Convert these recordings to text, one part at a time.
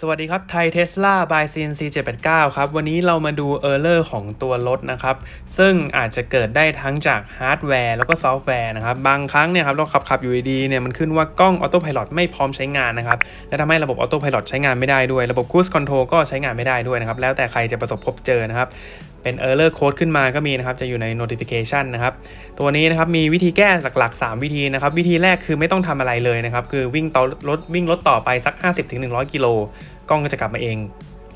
สวัสดีครับไทยเทสลาบาย CNC 789 ครับ วันนี้เรามาดูเออร์เลอร์ของตัวรถนะครับ ซึ่งอาจจะเกิดได้ทั้งจากฮาร์ดแวร์แล้วก็ซอฟต์แวร์นะครับ บางครั้งเนี่ยครับเราขับขับอยู่ดีเนี่ยมันขึ้นว่ากล้องออโต้พายロไม่พร้อมใช้งานนะครับ และทำให้ระบบออโต้พายロใช้งานไม่ได้ด้วย ระบบคูซคอนโทรลก็ใช้งานไม่ได้ด้วยนะครับ แล้วแต่ใครจะประสบพบเจอนะครับ เป็น Error Code ขึ้นมาก็มีนะครับ จะอยู่ใน Notification นะครับ ตัวนี้นะครับมีวิธีแก้หลัก ๆ 3 วิธีนะครับ วิธีแรกคือไม่ต้องทำอะไรเลยนะครับ คือวิ่งต่อรถวิ่งรถต่อไปสัก 50-100 กิโลกล้องก็จะกลับมาเอง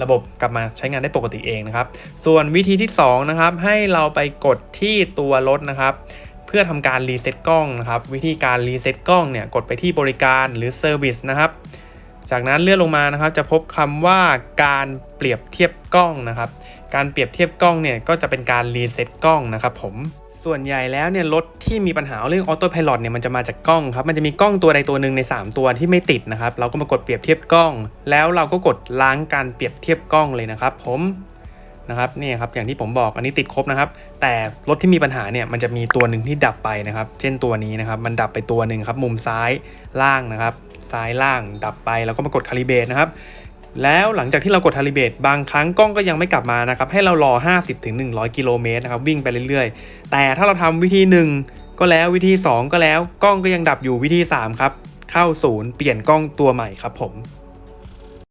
ระบบกลับมาใช้งานได้ปกติเองนะครับ ส่วนวิธีที่ 2 นะครับ ให้เราไปกดที่ตัวรถนะครับ เพื่อทำการรีเซ็ตกล้องนะครับ วิธีการรีเซ็ตกล้องเนี่ยกดไปที่บริการหรือเซอร์วิสนะครับ จากนั้นเลื่อนลงมานะครับจะพบคำว่าการเปรียบเทียบกล้องนะครับ การเปรียบเทียบกล้องเนี่ยก็จะเป็นการรีเซ็ตกล้องนะครับผมส่วนใหญ่แล้วเนี่ยรถที่มีปัญหาเรื่องออโต้พายロเนี่ยมันจะมาจากกล้องครับมันจะมีกล้องตัวใดตัวหนึ่งใน 3 ตัวที่ไม่ติดนะครับ เราก็มากดเปรียบเทียบกล้อง แล้วเราก็กดล้างการเปรียบเทียบกล้องเลยนะครับผม นะครับนี่ครับอย่างที่ผมบอกอันนี้ติดครบนะครับ แต่รถที่มีปัญหาเนี่ยมันจะมีตัวหนึ่งที่ดับไปนะครับ เช่นตัวนี้นะครับ มันดับไปตัวหนึ่งครับ มุมซ้ายล่างนะครับ ซ้ายล่างดับไปแล้วก็มากดคาลิเบตนะครับแล้วหลังจากที่เรากดคาลิเบตบางครั้งกล้องก็ยังไม่กลับมานะครับ ให้เรารอ 50-100 กิโลเมตรนะครับวิ่งไปเรื่อยๆ แต่ถ้าเราทำวิธี 1 ก็แล้ววิธี 2 ก็แล้วกล้องก็ยังดับอยู่วิธี 3 ครับ เข้าศูนย์เปลี่ยนกล้องตัวใหม่ครับผม